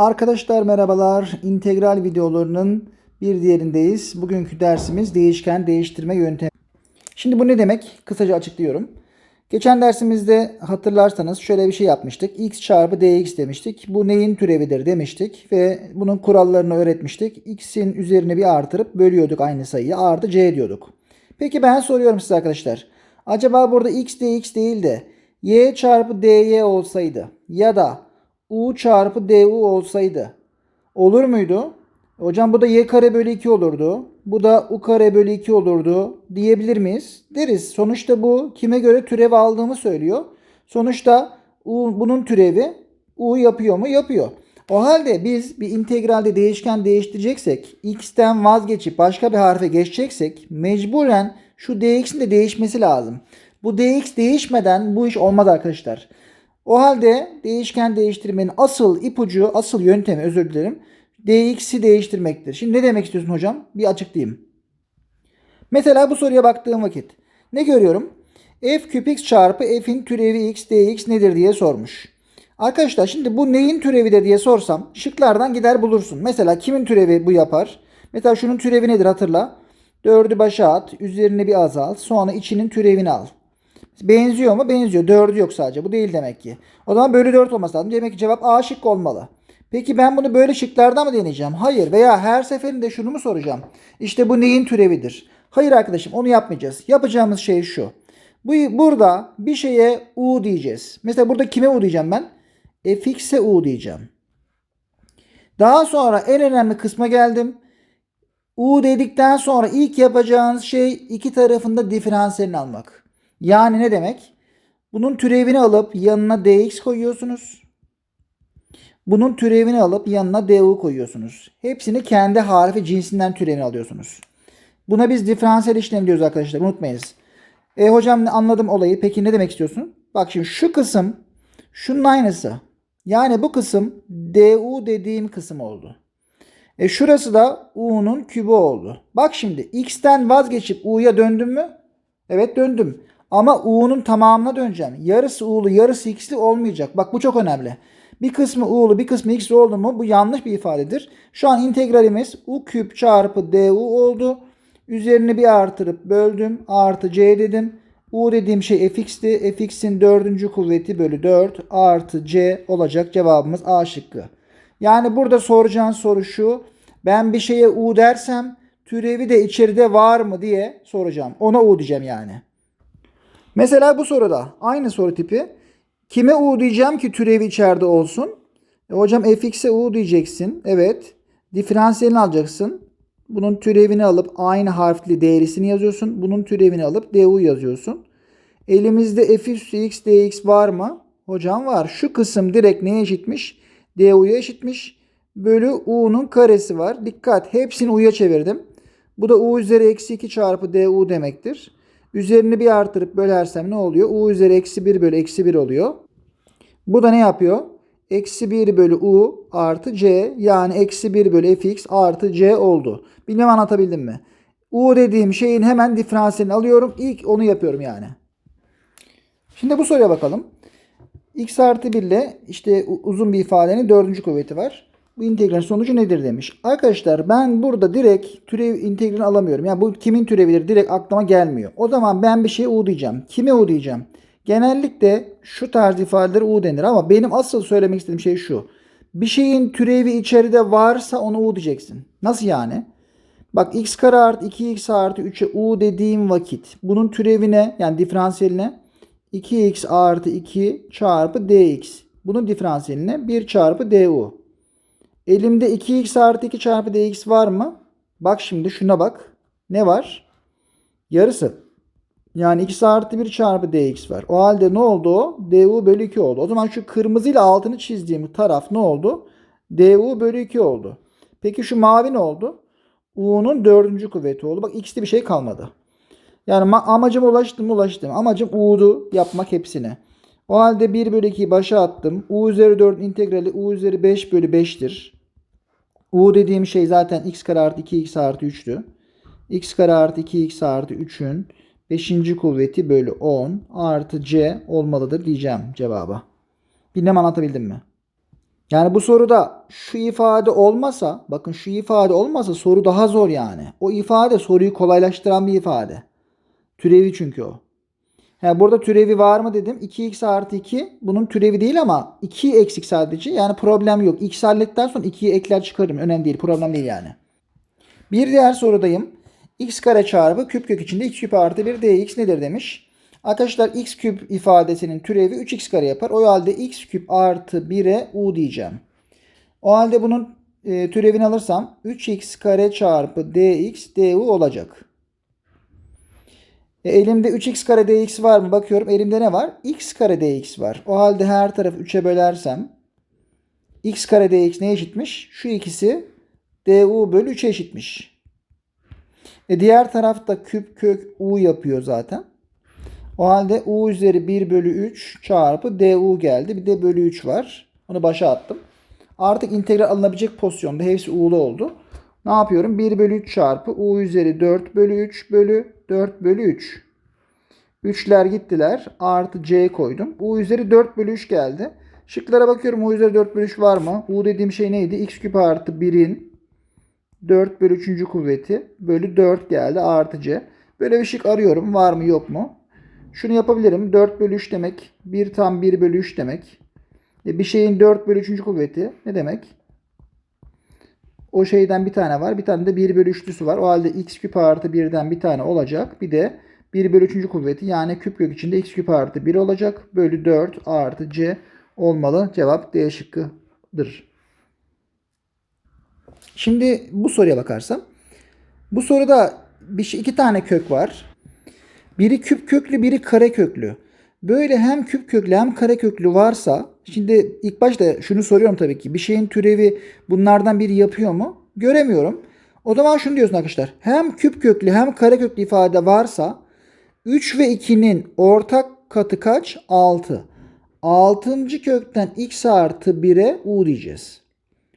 Arkadaşlar merhabalar. İntegral videolarının bir diğerindeyiz. Bugünkü dersimiz değişken değiştirme yöntemi. Şimdi bu ne demek? Kısaca açıklıyorum. Geçen dersimizde hatırlarsanız şöyle bir şey yapmıştık. x çarpı dx demiştik. Bu neyin türevidir demiştik ve bunun kurallarını öğretmiştik. x'in üzerine bir artırıp bölüyorduk aynı sayıyı. Artı c diyorduk. Peki ben soruyorum size arkadaşlar. Acaba burada x dx değil de y çarpı dy olsaydı ya da u çarpı du olsaydı olur muydu? Hocam bu da y kare bölü 2 olurdu. Bu da u kare bölü 2 olurdu diyebilir miyiz? Deriz. Sonuçta bu kime göre türev aldığımı söylüyor. Sonuçta u, bunun türevi u yapıyor mu? Yapıyor. O halde biz bir integralde değişken değiştireceksek, x'ten vazgeçip başka bir harfe geçeceksek mecburen şu dx'in de değişmesi lazım. Bu dx değişmeden bu iş olmaz arkadaşlar. O halde değişken değiştirmenin asıl ipucu, asıl yöntemi özür dilerim. dx'i değiştirmektir. Şimdi ne demek istiyorsun hocam? Bir açıklayayım. Mesela bu soruya baktığım vakit ne görüyorum? f küp x çarpı f'in türevi x dx nedir diye sormuş. Arkadaşlar şimdi bu neyin türevidir diye sorsam şıklardan gider bulursun. Mesela kimin türevi bu yapar? Mesela şunun türevi nedir hatırla. 4'ü başa at, üzerine bir azalt, sonra içinin türevini al. Benziyor mu? Benziyor. 4'ü yok sadece. Bu değil demek ki. O zaman bölü 4 olması lazım. Demek ki cevap A şık olmalı. Peki ben bunu böyle şıklarda mı deneyeceğim? Hayır. Veya her seferinde şunu mu soracağım? İşte bu neyin türevidir? Hayır arkadaşım onu yapmayacağız. Yapacağımız şey şu. Bu, burada bir şeye U diyeceğiz. Mesela burada kime U diyeceğim ben? fx'e U diyeceğim. Daha sonra en önemli kısma geldim. U dedikten sonra ilk yapacağınız şey iki tarafında diferansiyelini almak. Yani ne demek? Bunun türevini alıp yanına dx koyuyorsunuz. Bunun türevini alıp yanına du koyuyorsunuz. Hepsini kendi harfi cinsinden türevini alıyorsunuz. Buna biz diferansiyel işlem diyoruz arkadaşlar. Unutmayınız. E hocam anladım olayı. Peki ne demek istiyorsun? Bak şimdi şu kısım şunun aynısı. Yani bu kısım du dediğim kısım oldu. E şurası da u'nun kübü oldu. Bak şimdi x'ten vazgeçip u'ya döndüm mü? Evet döndüm. Ama u'nun tamamına döneceğim. Yarısı u'lu yarısı x'li olmayacak. Bak bu çok önemli. Bir kısmı u'lu bir kısmı x'li oldu mu bu yanlış bir ifadedir. Şu an integralimiz u küp çarpı du oldu. Üzerini bir artırıp böldüm. Artı c dedim. U dediğim şey fx'ti. fx'in dördüncü kuvveti bölü 4 artı c olacak. Cevabımız A şıkkı. Yani burada soracağın soru şu. Ben bir şeye u dersem türevi de içeride var mı diye soracağım. Ona u diyeceğim yani. Mesela bu soruda aynı soru tipi. Kime u diyeceğim ki türevi içeride olsun? E hocam fx'e u diyeceksin. Evet. Diferansiyelini alacaksın. Bunun türevini alıp aynı harfli değerisini yazıyorsun. Bunun türevini alıp du yazıyorsun. Elimizde f üstü x dx var mı? Hocam var. Şu kısım direkt neye eşitmiş? du'ya eşitmiş. Bölü u'nun karesi var. Dikkat hepsini u'ya çevirdim. Bu da u üzeri eksi 2 çarpı du demektir. Üzerini bir artırıp bölersem ne oluyor? u üzeri eksi 1 bölü eksi 1 oluyor. Bu da ne yapıyor? Eksi 1 bölü u artı c yani eksi 1 bölü fx artı c oldu. Bilmem anlatabildim mi? u dediğim şeyin hemen diferansiyelini alıyorum. İlk onu yapıyorum yani. Şimdi bu soruya bakalım. x artı 1 ile işte uzun bir ifadenin dördüncü kuvveti var. Bu integral sonucu nedir demiş. Arkadaşlar ben burada direkt türev integralini alamıyorum. Yani bu kimin türevidir direkt aklıma gelmiyor. O zaman ben bir şeye u diyeceğim. Kime u diyeceğim? Genellikle şu tarz ifadeler u denir ama benim asıl söylemek istediğim şey şu. Bir şeyin türevi içeride varsa onu u diyeceksin. Nasıl yani? Bak x kare artı 2x artı 3'e u dediğim vakit bunun türevine yani diferansiyeline 2x artı 2 çarpı dx. Bunun diferansiyeline 1 çarpı du. Elimde 2x artı 2 çarpı dx var mı? Bak şimdi şuna bak. Ne var? Yarısı. Yani x artı 1 çarpı dx var. O halde ne oldu du bölü 2 oldu. O zaman şu kırmızıyla altını çizdiğim taraf ne oldu? du bölü 2 oldu. Peki şu mavi ne oldu? u'nun dördüncü kuvveti oldu. Bak x'te bir şey kalmadı. Yani amacım ulaştım ulaştım. Amacım u'du yapmak hepsine. O halde 1 bölü 2'yi başa attım. u üzeri 4 integrali u üzeri 5 bölü 5'tir. U dediğim şey zaten x kare artı 2x artı 3'tü. x kare artı 2x artı 3'ün 5. kuvveti bölü 10 artı c olmalıdır diyeceğim cevaba. Bilmem anlatabildim mi? Yani bu soruda şu ifade olmasa, bakın şu ifade olmasa soru daha zor yani. O ifade soruyu kolaylaştıran bir ifade. Türevi çünkü o. Ha, burada türevi var mı dedim. 2x artı 2 bunun türevi değil ama 2 eksik sadece. Yani problem yok. X hallettikten sonra 2'yi ekler çıkarım. Önemli değil. Problem değil yani. Bir diğer sorudayım. x kare çarpı küp kök içinde x küp artı 1 dx nedir demiş. Arkadaşlar x küp ifadesinin türevi 3x kare yapar. O halde x küp artı 1'e u diyeceğim. O halde bunun e, türevini alırsam 3x kare çarpı dx du olacak. E, elimde 3x kare dx var mı? Bakıyorum elimde ne var? x kare dx var. O halde her tarafı 3'e bölersem x kare dx ne eşitmiş? Şu ikisi du bölü 3'e eşitmiş. E diğer tarafta küp kök u yapıyor zaten. O halde u üzeri 1 bölü 3 çarpı du geldi. Bir de bölü 3 var. Onu başa attım. Artık integral alınabilecek pozisyonda hepsi u'lu oldu. Ne yapıyorum? 1 bölü 3 çarpı u üzeri 4 bölü 3 bölü 4 bölü 3. 3'ler gittiler. Artı c koydum. u üzeri 4 bölü 3 geldi. Şıklara bakıyorum. u üzeri 4 bölü 3 var mı? u dediğim şey neydi? x küp artı 1'in 4 bölü 3. kuvveti bölü 4 geldi. Artı c. Böyle bir şık arıyorum. Var mı yok mu? Şunu yapabilirim. 4 bölü 3 demek. 1 tam 1 bölü 3 demek. E bir şeyin 4 bölü 3. kuvveti ne demek? O şeyden bir tane var. Bir tane de 1 bölü 3'lüsü var. O halde x küp artı 1'den bir tane olacak. Bir de 1 bölü 3. kuvveti yani küp kök içinde x küp artı 1 olacak. Bölü 4 artı c olmalı. Cevap D şıkkıdır. Şimdi bu soruya bakarsam. Bu soruda bir şey, iki tane kök var. Biri küp köklü, biri kare köklü. Böyle hem küp köklü hem kare köklü varsa şimdi ilk başta şunu soruyorum tabii ki. Bir şeyin türevi bunlardan biri yapıyor mu? Göremiyorum. O zaman şunu diyorsun arkadaşlar. Hem küp köklü hem kare köklü ifade varsa 3 ve 2'nin ortak katı kaç? 6. 6. kökten x artı 1'e u diyeceğiz.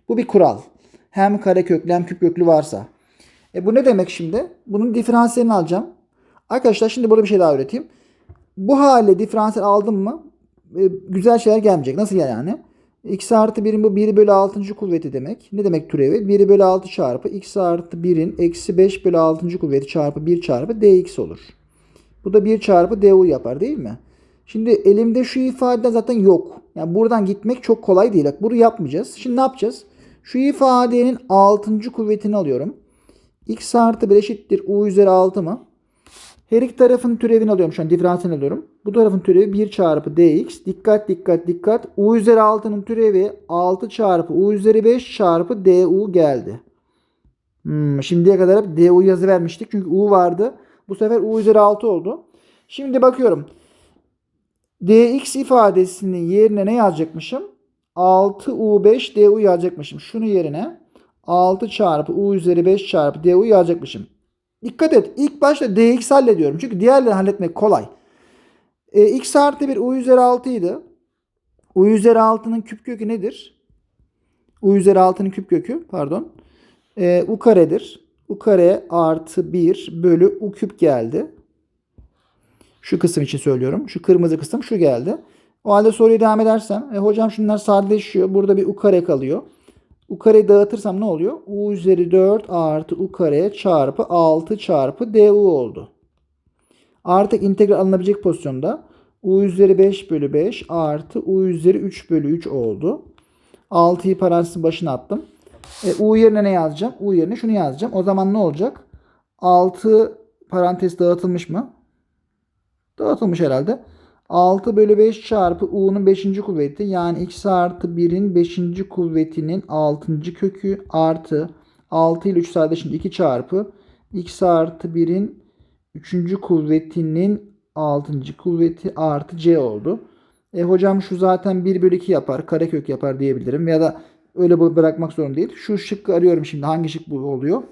Bu bir kural. Hem kare köklü hem küp köklü varsa. E bu ne demek şimdi? Bunun diferansiyelini alacağım. Arkadaşlar şimdi burada bir şey daha öğreteyim. Bu hale diferansiyel aldım mı e, güzel şeyler gelmeyecek. Nasıl yani? x artı 1'in bu 1 bölü 6. kuvveti demek. Ne demek türevi? 1 bölü 6 çarpı x artı 1'in eksi 5 bölü 6. kuvveti çarpı 1 çarpı dx olur. Bu da 1 çarpı du yapar değil mi? Şimdi elimde şu ifade zaten yok. Yani buradan gitmek çok kolay değil. Bak bunu yapmayacağız. Şimdi ne yapacağız? Şu ifadenin 6. kuvvetini alıyorum. x artı 1 eşittir u üzeri 6 mı? Her iki tarafın türevini alıyorum şu an. Diferansiyel alıyorum. Bu tarafın türevi 1 çarpı dx. Dikkat dikkat dikkat. u üzeri 6'nın türevi 6 çarpı u üzeri 5 çarpı du geldi. Hmm, şimdiye kadar hep du yazı vermiştik. Çünkü u vardı. Bu sefer u üzeri 6 oldu. Şimdi bakıyorum. dx ifadesinin yerine ne yazacakmışım? 6u5 du yazacakmışım. Şunu yerine 6 çarpı u üzeri 5 çarpı du yazacakmışım. Dikkat et. İlk başta dx hallediyorum. Çünkü diğerlerini halletmek kolay. E, x artı 1 u üzeri 6 idi. u üzeri 6'nın küp kökü nedir? u üzeri 6'nın küp kökü pardon. E, u karedir. u kare artı 1 bölü u küp geldi. Şu kısım için söylüyorum. Şu kırmızı kısım şu geldi. O halde soruyu devam edersem. E, hocam şunlar sadeleşiyor. Burada bir u kare kalıyor. U kareyi dağıtırsam ne oluyor? U üzeri 4 artı U kare çarpı 6 çarpı DU oldu. Artık integral alınabilecek pozisyonda U üzeri 5 bölü 5 artı U üzeri 3 bölü 3 oldu. 6'yı parantezin başına attım. E, U yerine ne yazacağım? U yerine şunu yazacağım. O zaman ne olacak? 6 parantez dağıtılmış mı? Dağıtılmış herhalde. 6 bölü 5 çarpı u'nun 5. kuvveti yani x artı 1'in 5. kuvvetinin 6. kökü artı 6 ile 3 sadeleşince 2 çarpı x artı 1'in 3. kuvvetinin 6. kuvveti artı c oldu. E hocam şu zaten 1 bölü 2 yapar. Karekök yapar diyebilirim. Ya da öyle bırakmak zorunda değil. Şu şıkkı arıyorum şimdi. Hangi şık bu oluyor?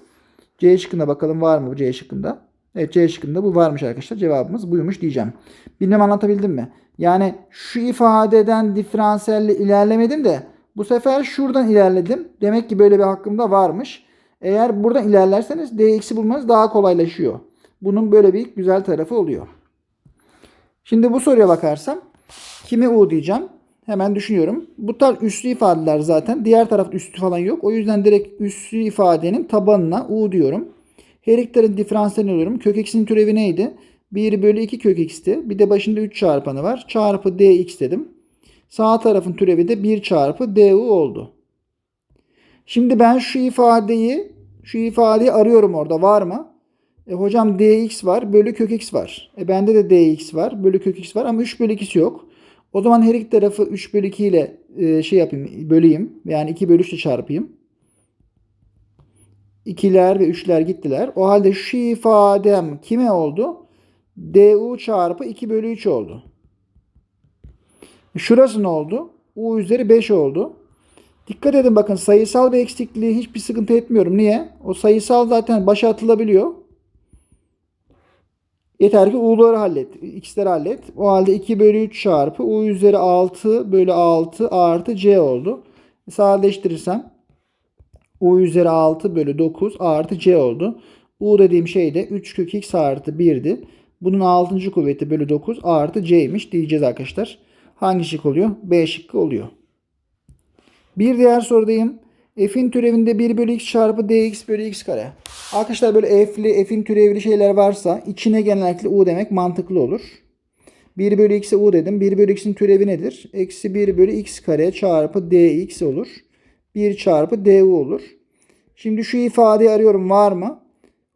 C şıkkına bakalım var mı bu C şıkkında? Evet C şıkkında bu varmış arkadaşlar. Cevabımız buymuş diyeceğim. Bilmem anlatabildim mi? Yani şu ifadeden diferansiyelle ilerlemedim de bu sefer şuradan ilerledim. Demek ki böyle bir hakkımda varmış. Eğer buradan ilerlerseniz dx'i bulmanız daha kolaylaşıyor. Bunun böyle bir güzel tarafı oluyor. Şimdi bu soruya bakarsam kime u diyeceğim? Hemen düşünüyorum. Bu tarz üslü ifadeler zaten. Diğer tarafta üstü falan yok. O yüzden direkt üslü ifadenin tabanına u diyorum. Her iki tarafın diferansiyelini alıyorum. Kök x'in türevi neydi? 1 bölü 2 kök x'ti. Bir de başında 3 çarpanı var. Çarpı dx dedim. Sağ tarafın türevi de 1 çarpı du oldu. Şimdi ben şu ifadeyi şu ifadeyi arıyorum orada var mı? E hocam dx var bölü kök x var. E bende de dx var bölü kök x var ama 3 bölü 2'si yok. O zaman her iki tarafı 3 bölü 2 ile e, şey yapayım böleyim. Yani 2 bölü 3 ile çarpayım. 2'ler ve 3'ler gittiler. O halde şu ifadem kime oldu? du çarpı 2 bölü 3 oldu. Şurası ne oldu? u üzeri 5 oldu. Dikkat edin bakın sayısal bir eksikliği hiçbir sıkıntı etmiyorum. Niye? O sayısal zaten başa atılabiliyor. Yeter ki u'ları hallet. X'leri hallet. O halde 2 bölü 3 çarpı u üzeri 6 bölü 6 artı c oldu. Sadeleştirirsem u üzeri 6 bölü 9 artı c oldu. u dediğim şey de 3 kök x artı 1'di. Bunun 6. kuvveti bölü 9 artı c'ymiş diyeceğiz arkadaşlar. Hangi şık oluyor? B şıkkı oluyor. Bir diğer sorudayım. F'in türevinde 1 bölü x çarpı dx bölü x kare. Arkadaşlar böyle f'li, f'in türevli şeyler varsa içine genellikle u demek mantıklı olur. 1 bölü x'e u dedim. 1 bölü x'in türevi nedir? Eksi 1 bölü x kare çarpı dx olur. 1 çarpı du olur. Şimdi şu ifadeyi arıyorum var mı?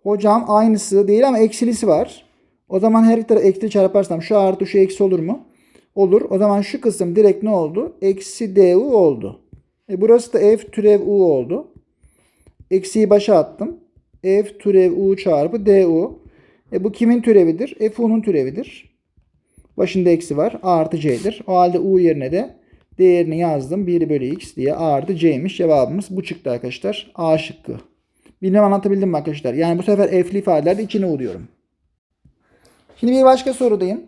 Hocam aynısı değil ama eksilisi var. O zaman her iki tarafı eksi çarparsam şu artı şu eksi olur mu? Olur. O zaman şu kısım direkt ne oldu? Eksi du oldu. E burası da f türev u oldu. Eksiyi başa attım. f türev u çarpı du. E bu kimin türevidir? f u'nun türevidir. Başında eksi var. A artı c'dir. O halde u yerine de değerini yazdım. 1 bölü x diye a artı c'ymiş. Cevabımız bu çıktı arkadaşlar. A şıkkı. Bilmem anlatabildim mi arkadaşlar? Yani bu sefer f'li ifadelerde içine u diyorum. Şimdi bir başka sorudayım.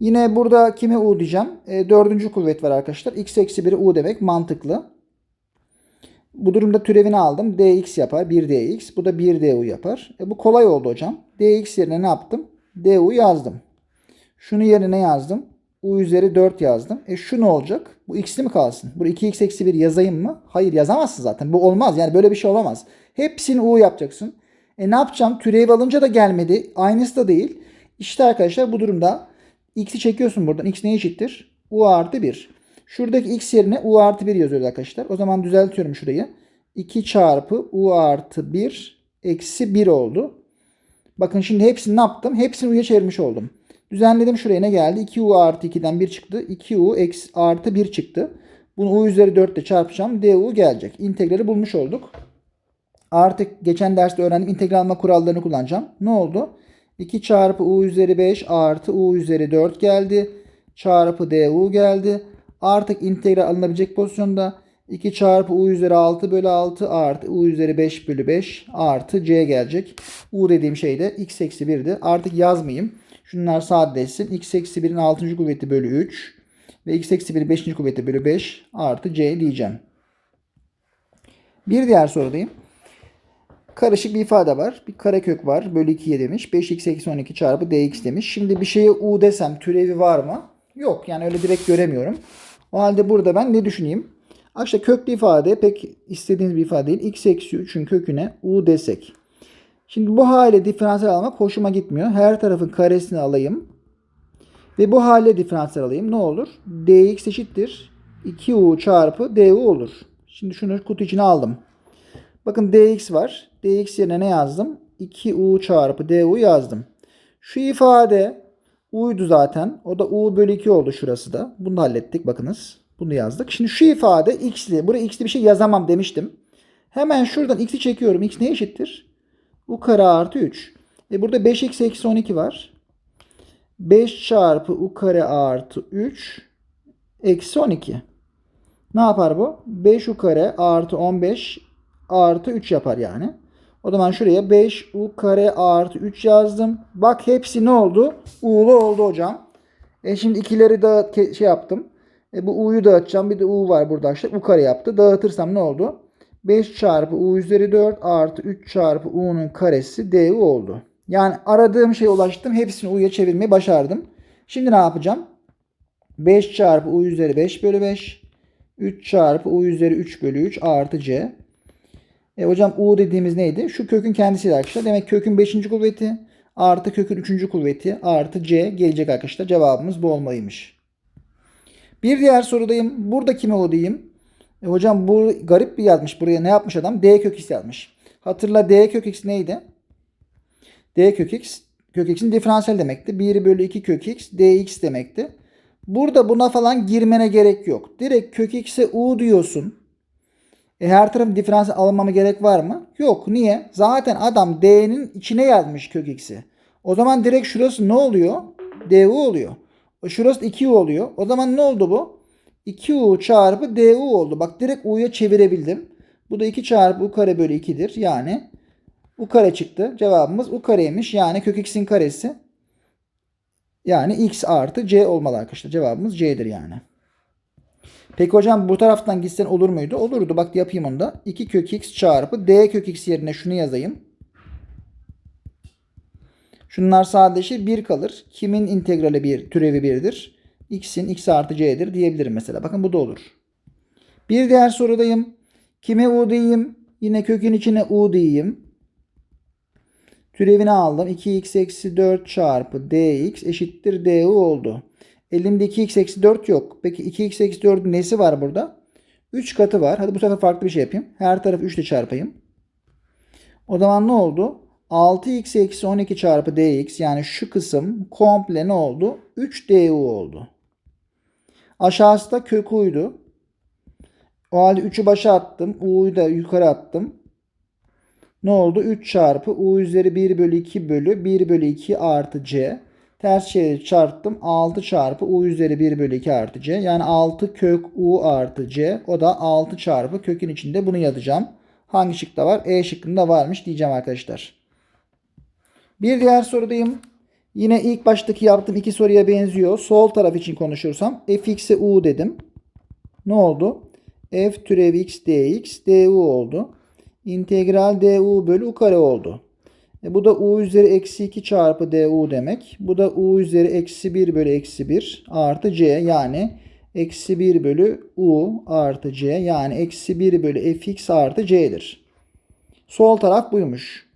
Yine burada kime u diyeceğim? E, dördüncü kuvvet var arkadaşlar. x eksi 1'i u demek mantıklı. Bu durumda türevini aldım. dx yapar. 1 dx. Bu da 1 du yapar. E, bu kolay oldu hocam. dx yerine ne yaptım? du yazdım. Şunu yerine yazdım. U üzeri 4 yazdım. E şu ne olacak? Bu x'li mi kalsın? Burada 2x eksi 1 yazayım mı? Hayır yazamazsın zaten. Bu olmaz. Yani böyle bir şey olamaz. Hepsini u yapacaksın. E ne yapacağım? Türev alınca da gelmedi. Aynısı da değil. İşte arkadaşlar bu durumda x'i çekiyorsun buradan. x ne eşittir? u artı 1. Şuradaki x yerine u artı 1 yazıyoruz arkadaşlar. O zaman düzeltiyorum şurayı. 2 çarpı u artı 1 eksi 1 oldu. Bakın şimdi hepsini ne yaptım? Hepsini u'ya çevirmiş oldum. Düzenledim şuraya ne geldi? 2u artı 2'den 1 çıktı. 2u eksi artı 1 çıktı. Bunu u üzeri 4 ile çarpacağım. du gelecek. İntegrali bulmuş olduk. Artık geçen derste öğrendim. İntegral alma kurallarını kullanacağım. Ne oldu? 2 çarpı u üzeri 5 artı u üzeri 4 geldi. Çarpı du geldi. Artık integral alınabilecek pozisyonda 2 çarpı u üzeri 6 bölü 6 artı u üzeri 5 bölü 5 artı c gelecek. u dediğim şey de x eksi 1'di. Artık yazmayayım. Şunlar sadeleşsin. x eksi 1'in 6. kuvveti bölü 3 ve x eksi 1'in 5. kuvveti bölü 5 artı c diyeceğim. Bir diğer sorudayım. Karışık bir ifade var. Bir karekök var. Bölü 2'ye demiş. 5x eksi 12 çarpı dx demiş. Şimdi bir şeye u desem türevi var mı? Yok. Yani öyle direkt göremiyorum. O halde burada ben ne düşüneyim? Arkadaşlar köklü ifade pek istediğiniz bir ifade değil. x eksi 3'ün köküne u desek. Şimdi bu hale diferansiyel almak hoşuma gitmiyor. Her tarafın karesini alayım. Ve bu hale diferansiyel alayım. Ne olur? dx eşittir. 2u çarpı du olur. Şimdi şunu kutu içine aldım. Bakın dx var. dx yerine ne yazdım? 2u çarpı du yazdım. Şu ifade u'ydu zaten. O da u bölü 2 oldu şurası da. Bunu da hallettik bakınız. Bunu yazdık. Şimdi şu ifade x'li. Buraya x'li bir şey yazamam demiştim. Hemen şuradan x'i çekiyorum. x ne eşittir? U kare artı 3. E burada 5x eksi 12 var. 5 çarpı u kare artı 3 eksi 12. Ne yapar bu? 5 u kare artı 15 artı 3 yapar yani. O zaman şuraya 5 u kare artı 3 yazdım. Bak hepsi ne oldu? U'lu oldu hocam. E şimdi ikileri de şey yaptım. E bu u'yu dağıtacağım. Bir de u var burada işte. U kare yaptı. Dağıtırsam ne oldu? 5 çarpı u üzeri 4 artı 3 çarpı u'nun karesi du oldu. Yani aradığım şeye ulaştım. Hepsini u'ya çevirmeyi başardım. Şimdi ne yapacağım? 5 çarpı u üzeri 5 bölü 5. 3 çarpı u üzeri 3 bölü 3 artı c. E hocam u dediğimiz neydi? Şu kökün kendisiydi arkadaşlar. Demek kökün 5. kuvveti artı kökün 3. kuvveti artı c gelecek arkadaşlar. Cevabımız bu olmalıymış. Bir diğer sorudayım. Burada kime o diyeyim? E hocam bu garip bir yazmış. Buraya ne yapmış adam? D kök x yazmış. Hatırla D kök x neydi? D kök x kök x'in diferansiyel demekti. 1 bölü 2 kök x dx demekti. Burada buna falan girmene gerek yok. Direkt kök x'e u diyorsun. E her tarafın diferansiyel alınmama gerek var mı? Yok. Niye? Zaten adam d'nin içine yazmış kök x'i. O zaman direkt şurası ne oluyor? du oluyor. Şurası 2u oluyor. O zaman ne oldu bu? 2u çarpı du oldu. Bak direkt u'ya çevirebildim. Bu da 2 çarpı u kare bölü 2'dir. Yani u kare çıktı. Cevabımız u kareymiş. Yani kök x'in karesi. Yani x artı c olmalı arkadaşlar. Cevabımız c'dir yani. Peki hocam bu taraftan gitsen olur muydu? Olurdu. Bak yapayım onu da. 2 kök x çarpı d kök x yerine şunu yazayım. Şunlar sadeleşir 1 kalır. Kimin integrali 1, türevi 1'dir? X'in x artı c'dir diyebilirim mesela. Bakın bu da olur. Bir diğer sorudayım. Kime u diyeyim? Yine kökün içine u diyeyim. Türevini aldım. 2x eksi 4 çarpı dx eşittir du oldu. Elimde 2x eksi 4 yok. Peki 2x eksi 4'ün nesi var burada? 3 katı var. Hadi bu sefer farklı bir şey yapayım. Her tarafı 3 ile çarpayım. O zaman ne oldu? 6x eksi 12 çarpı dx yani şu kısım komple ne oldu? 3 du oldu. Aşağısı da kök u'ydu. O halde 3'ü başa attım. U'yu da yukarı attım. Ne oldu? 3 çarpı u üzeri 1 bölü 2 bölü 1 bölü 2 artı c. Ters çevirip çarptım. 6 çarpı u üzeri 1 bölü 2 artı c. Yani 6 kök u artı c. O da 6 çarpı kökün içinde bunu yazacağım. Hangi şıkta var? E şıkkında varmış diyeceğim arkadaşlar. Bir diğer sorudayım. Yine ilk baştaki yaptığım iki soruya benziyor. Sol taraf için konuşursam fx'e u dedim. Ne oldu? f türev x dx du oldu. İntegral du bölü u kare oldu. E bu da u üzeri eksi 2 çarpı du demek. Bu da u üzeri eksi 1 bölü eksi 1 artı c yani eksi 1 bölü u artı c yani eksi 1 bölü fx artı c'dir. Sol taraf buymuş.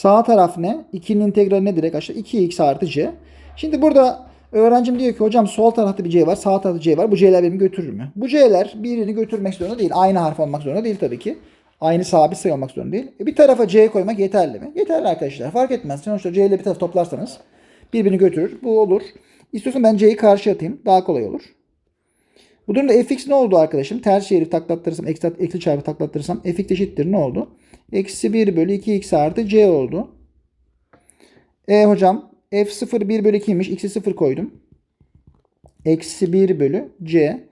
Sağ taraf ne? 2'nin integrali ne direkt aşağı? 2x artı c. Şimdi burada öğrencim diyor ki hocam sol tarafta bir c var, sağ tarafta c var. Bu c'ler beni götürür mü? Bu c'ler birini götürmek zorunda değil. Aynı harf olmak zorunda değil tabii ki. Aynı sabit sayı olmak zorunda değil. E bir tarafa c koymak yeterli mi? Yeterli arkadaşlar. Fark etmez. Sonuçta c ile bir taraf toplarsanız birbirini götürür. Bu olur. İstiyorsan ben c'yi karşı atayım. Daha kolay olur. Bu durumda fx ne oldu arkadaşım? Ters çevirip taklattırırsam, eksi, eksi çarpı taklattırırsam fx eşittir ne oldu? Eksi 1 bölü 2x artı c oldu. E hocam f0 1 bölü 2'ymiş. x'i 0 koydum. Eksi 1 bölü c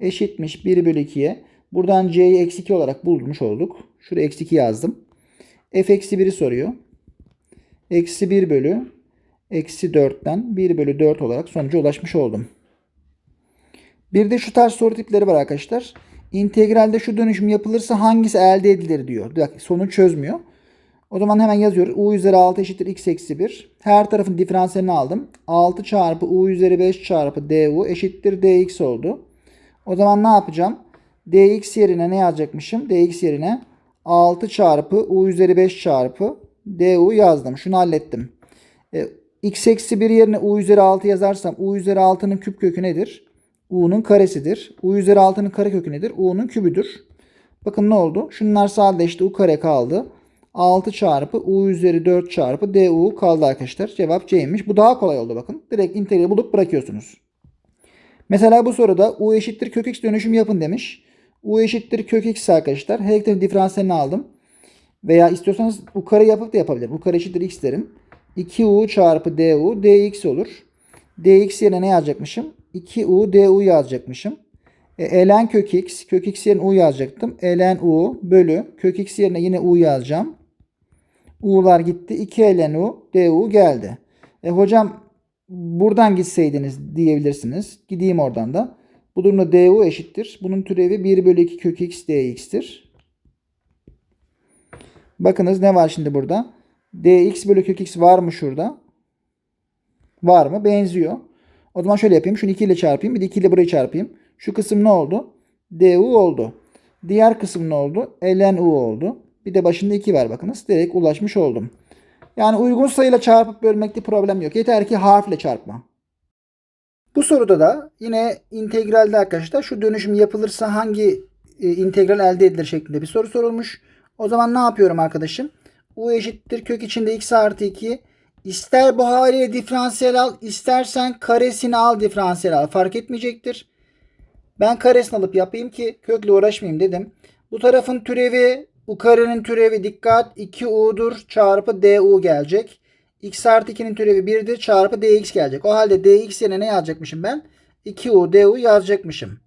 eşitmiş 1 bölü 2'ye. Buradan c'yi eksi 2 olarak bulmuş olduk. Şuraya eksi 2 yazdım. f eksi 1'i soruyor. Eksi 1 bölü eksi 4'ten 1 bölü 4 olarak sonuca ulaşmış oldum. Bir de şu tarz soru tipleri var arkadaşlar. İntegralde şu dönüşüm yapılırsa hangisi elde edilir diyor. Bak sonuç çözmüyor. O zaman hemen yazıyoruz. u üzeri 6 eşittir x eksi 1. Her tarafın diferansiyelini aldım. 6 çarpı u üzeri 5 çarpı du eşittir dx oldu. O zaman ne yapacağım? dx yerine ne yazacakmışım? dx yerine 6 çarpı u üzeri 5 çarpı du yazdım. Şunu hallettim. E, x eksi 1 yerine u üzeri 6 yazarsam u üzeri 6'nın küp kökü nedir? U'nun karesidir. u üzeri 6'nın karekökü nedir? u'nun kübüdür. Bakın ne oldu? Şunlar sadeleşti. u kare kaldı. 6 çarpı u üzeri 4 çarpı du kaldı arkadaşlar. Cevap C'ymiş. Bu daha kolay oldu bakın. Direkt integrali bulup bırakıyorsunuz. Mesela bu soruda u eşittir kök x dönüşüm yapın demiş. u eşittir kök x arkadaşlar. Her iki diferansiyelini aldım. Veya istiyorsanız u kare yapıp da yapabilirim. u kare eşittir x derim. 2u çarpı du dx olur. dx yerine ne yazacakmışım? 2u du yazacakmışım. E, ln kök x. Kök x yerine u yazacaktım. ln u bölü kök x yerine yine u yazacağım. u'lar gitti. 2 ln u du geldi. E, hocam buradan gitseydiniz diyebilirsiniz. Gideyim oradan da. Bu durumda du eşittir. Bunun türevi 1 bölü 2 kök x dx'tir. Bakınız ne var şimdi burada? dx bölü kök x var mı şurada? Var mı? Benziyor. O zaman şöyle yapayım. Şunu 2 ile çarpayım. Bir de 2 ile burayı çarpayım. Şu kısım ne oldu? DU oldu. Diğer kısım ne oldu? ln u oldu. Bir de başında 2 var bakınız. Direkt ulaşmış oldum. Yani uygun sayıyla çarpıp bölmekte problem yok. Yeter ki harfle çarpma. Bu soruda da yine integralde arkadaşlar şu dönüşüm yapılırsa hangi e, integral elde edilir şeklinde bir soru sorulmuş. O zaman ne yapıyorum arkadaşım? U eşittir kök içinde x artı 2. İster bu haliyle diferansiyel al, istersen karesini al diferansiyel al. Fark etmeyecektir. Ben karesini alıp yapayım ki kökle uğraşmayayım dedim. Bu tarafın türevi u karenin türevi dikkat 2u'dur çarpı du gelecek. x artı 2'nin türevi 1'dir çarpı dx gelecek. O halde dx yerine ne yazacakmışım ben? 2u du yazacakmışım.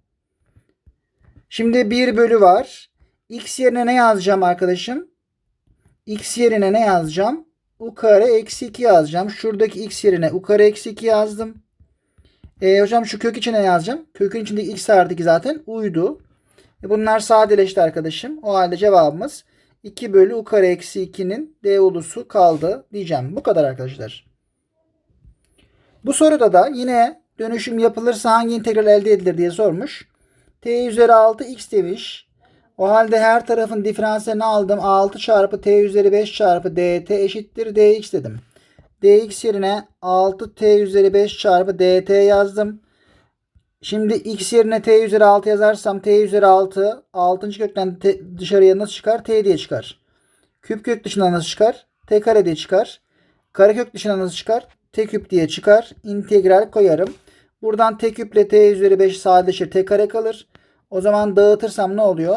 Şimdi 1 bölü var. x yerine ne yazacağım arkadaşım? x yerine ne yazacağım? U kare eksi 2 yazacağım. Şuradaki x yerine u kare eksi 2 yazdım. E, hocam şu kök içine ne yazacağım? Kökün içindeki x artı 2 zaten uydu. E, bunlar sadeleşti arkadaşım. O halde cevabımız 2 bölü u kare eksi 2'nin d ulusu kaldı diyeceğim. Bu kadar arkadaşlar. Bu soruda da yine dönüşüm yapılırsa hangi integral elde edilir diye sormuş. t üzeri 6 x demiş. O halde her tarafın diferansiyelini aldım. 6 çarpı t üzeri 5 çarpı dt eşittir dx dedim. dx yerine 6t üzeri 5 çarpı dt yazdım. Şimdi x yerine t üzeri 6 yazarsam t üzeri 6 6. kökten t, dışarıya nasıl çıkar? t diye çıkar. Küp kök dışına nasıl çıkar? t kare diye çıkar. Karekök dışına nasıl çıkar? t küp diye çıkar. İntegral koyarım. Buradan t küple t üzeri 5 sadeleşir. t kare kalır. O zaman dağıtırsam ne oluyor?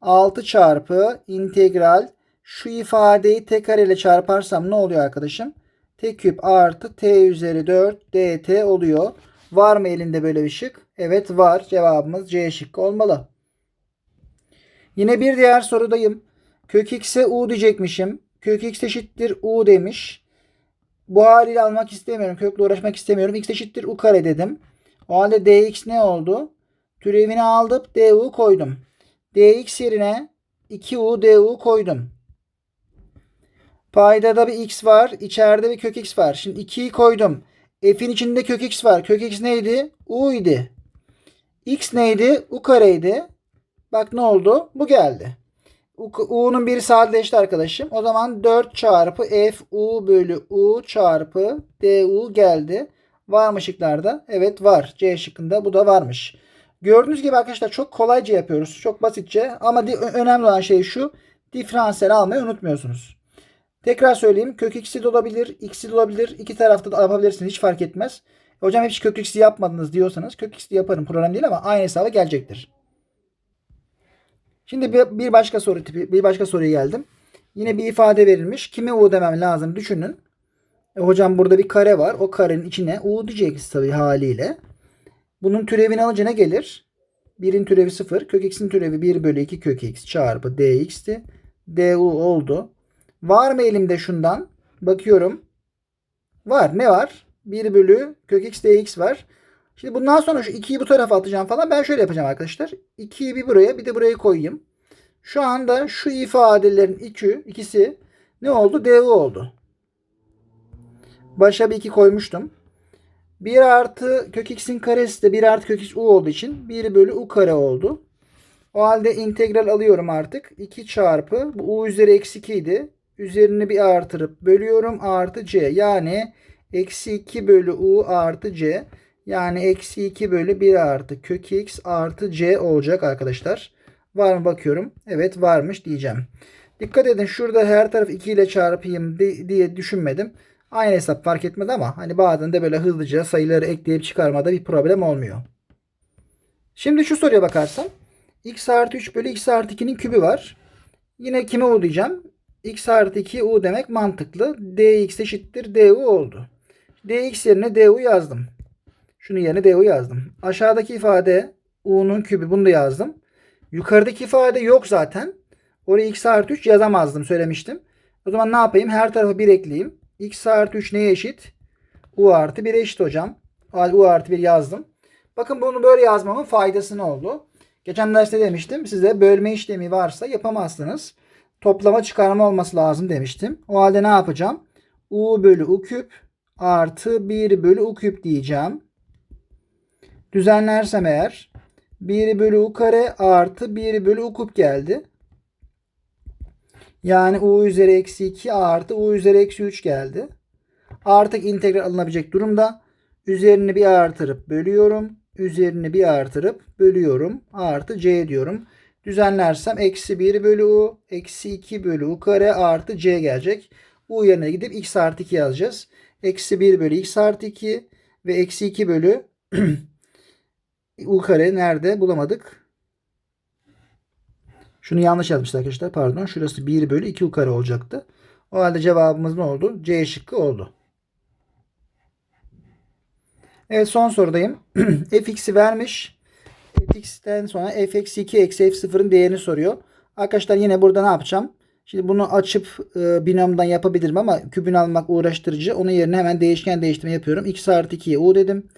6 çarpı integral şu ifadeyi t kare ile çarparsam ne oluyor arkadaşım? t küp artı t üzeri 4 dt oluyor. Var mı elinde böyle bir şık? Evet var. Cevabımız C şıkkı olmalı. Yine bir diğer sorudayım. Kök x'e u diyecekmişim. Kök x eşittir u demiş. Bu haliyle almak istemiyorum. Kökle uğraşmak istemiyorum. x eşittir u kare dedim. O halde dx ne oldu? Türevini aldım. du koydum. Dx yerine 2u du koydum. Paydada bir x var. içeride bir kök x var. Şimdi 2'yi koydum. F'in içinde kök x var. Kök x neydi? U idi. X neydi? U kareydi. Bak ne oldu? Bu geldi. U'nun biri sadeleşti arkadaşım. O zaman 4 çarpı F U bölü U çarpı DU geldi. Var mı şıklarda? Evet var. C şıkkında bu da varmış. Gördüğünüz gibi arkadaşlar çok kolayca yapıyoruz. Çok basitçe. Ama önemli olan şey şu. Diferansiyel almayı unutmuyorsunuz. Tekrar söyleyeyim. Kök x'i de olabilir. x'i de olabilir. İki tarafta da yapabilirsiniz. Hiç fark etmez. Hocam hiç kök x'i yapmadınız diyorsanız kök x'i yaparım. Problem değil ama aynı hesaba gelecektir. Şimdi bir, başka soru tipi, bir başka soruya geldim. Yine bir ifade verilmiş. Kime u demem lazım düşünün. E, hocam burada bir kare var. O karenin içine u diyeceksiniz tabii haliyle. Bunun türevini alınca ne gelir? 1'in türevi 0. Kök x'in türevi 1 bölü 2 kök x çarpı dx'ti. du oldu. Var mı elimde şundan? Bakıyorum. Var. Ne var? 1 bölü kök x dx var. Şimdi bundan sonra şu 2'yi bu tarafa atacağım falan. Ben şöyle yapacağım arkadaşlar. 2'yi bir buraya bir de buraya koyayım. Şu anda şu ifadelerin iki, ikisi ne oldu? du oldu. Başa bir 2 koymuştum. 1 artı kök x'in karesi de 1 artı kök x u olduğu için 1 bölü u kare oldu. O halde integral alıyorum artık. 2 çarpı bu u üzeri eksi 2 idi. Üzerini bir artırıp bölüyorum artı c. Yani eksi 2 bölü u artı c. Yani eksi 2 bölü 1 artı kök x artı c olacak arkadaşlar. Var mı bakıyorum. Evet varmış diyeceğim. Dikkat edin şurada her taraf 2 ile çarpayım diye düşünmedim. Aynı hesap fark etmedi ama hani bazen de böyle hızlıca sayıları ekleyip çıkarmada bir problem olmuyor. Şimdi şu soruya bakarsam x artı 3 bölü x artı 2'nin kübü var. Yine kime u diyeceğim? x artı 2 u demek mantıklı. dx eşittir du oldu. dx yerine du yazdım. Şunu yerine du yazdım. Aşağıdaki ifade u'nun kübü bunu da yazdım. Yukarıdaki ifade yok zaten. Oraya x artı 3 yazamazdım söylemiştim. O zaman ne yapayım? Her tarafa 1 ekleyeyim. X artı 3 neye eşit? u artı 1 eşit hocam. u artı 1 yazdım. Bakın bunu böyle yazmamın faydası ne oldu? Geçen derste demiştim size bölme işlemi varsa yapamazsınız. Toplama çıkarma olması lazım demiştim. O halde ne yapacağım? u bölü u küp artı 1 bölü u küp diyeceğim. Düzenlersem eğer 1 bölü u kare artı 1 bölü u küp geldi. Yani u üzeri eksi 2 artı u üzeri eksi 3 geldi. Artık integral alınabilecek durumda. Üzerini bir artırıp bölüyorum. Üzerini bir artırıp bölüyorum. Artı c diyorum. Düzenlersem eksi 1 bölü u, eksi 2 bölü u kare artı c gelecek. u yerine gidip x artı 2 yazacağız. Eksi 1 bölü x artı 2 ve eksi 2 bölü u kare nerede bulamadık. Şunu yanlış yazmışlar arkadaşlar. Pardon. Şurası 1 bölü 2 u kare olacaktı. O halde cevabımız ne oldu? C şıkkı oldu. Evet son sorudayım. fx'i vermiş. fx'ten sonra f eksi 2 eksi f0'ın değerini soruyor. Arkadaşlar yine burada ne yapacağım? Şimdi bunu açıp e, binomdan yapabilirim ama kübünü almak uğraştırıcı. Onun yerine hemen değişken değiştirme yapıyorum. x artı 2'ye u dedim.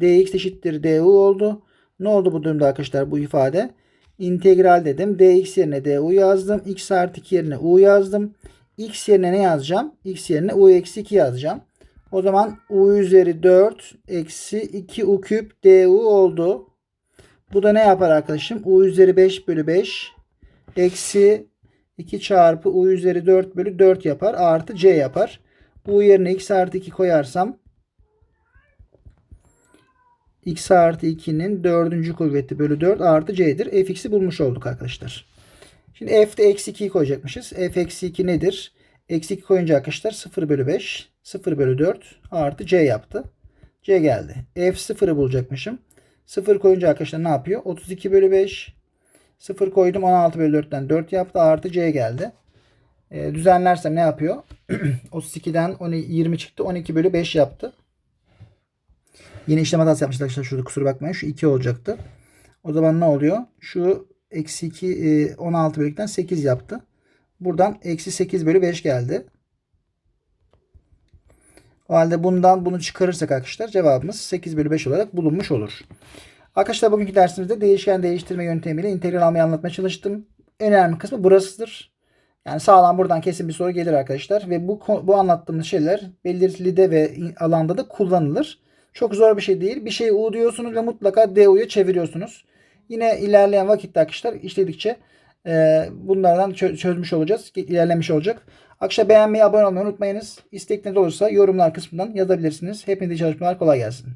dx eşittir du oldu. Ne oldu bu durumda arkadaşlar bu ifade? İntegral dedim. dx yerine du yazdım. x artı 2 yerine u yazdım. x yerine ne yazacağım? x yerine u eksi 2 yazacağım. O zaman u üzeri 4 eksi 2 u küp du oldu. Bu da ne yapar arkadaşım? u üzeri 5 bölü 5 eksi 2 çarpı u üzeri 4 bölü 4 yapar. Artı c yapar. u yerine x artı 2 koyarsam x artı 2'nin 4. kuvveti bölü 4 artı c'dir. fx'i bulmuş olduk arkadaşlar. Şimdi f'de eksi 2'yi koyacakmışız. f eksi 2 nedir? Eksi 2 koyunca arkadaşlar 0 bölü 5 0 bölü 4 artı c yaptı. c geldi. f0'ı bulacakmışım. 0 koyunca arkadaşlar ne yapıyor? 32 bölü 5 0 koydum 16 bölü 4'ten 4 yaptı. Artı c geldi. E, düzenlersem ne yapıyor? 32'den 12, 20 çıktı. 12 bölü 5 yaptı. Yine işlem hatası yapmışlar arkadaşlar. Şurada kusura bakmayın. Şu 2 olacaktı. O zaman ne oluyor? Şu eksi 2 e, 16 bölükten 8 yaptı. Buradan eksi 8 bölü 5 geldi. O halde bundan bunu çıkarırsak arkadaşlar cevabımız 8 bölü 5 olarak bulunmuş olur. Arkadaşlar bugünkü dersimizde değişken değiştirme yöntemiyle integral almayı anlatmaya çalıştım. En önemli kısmı burasıdır. Yani sağlam buradan kesin bir soru gelir arkadaşlar. Ve bu, bu anlattığımız şeyler belirlide ve alanda da kullanılır. Çok zor bir şey değil. Bir şeyi U diyorsunuz ve mutlaka DU'ya çeviriyorsunuz. Yine ilerleyen vakitte arkadaşlar işledikçe e, bunlardan çö- çözmüş olacağız. ilerlemiş olacak. Akşam beğenmeyi, abone olmayı unutmayınız. İstekleriniz olursa yorumlar kısmından yazabilirsiniz. Hepinize çalışmalar kolay gelsin.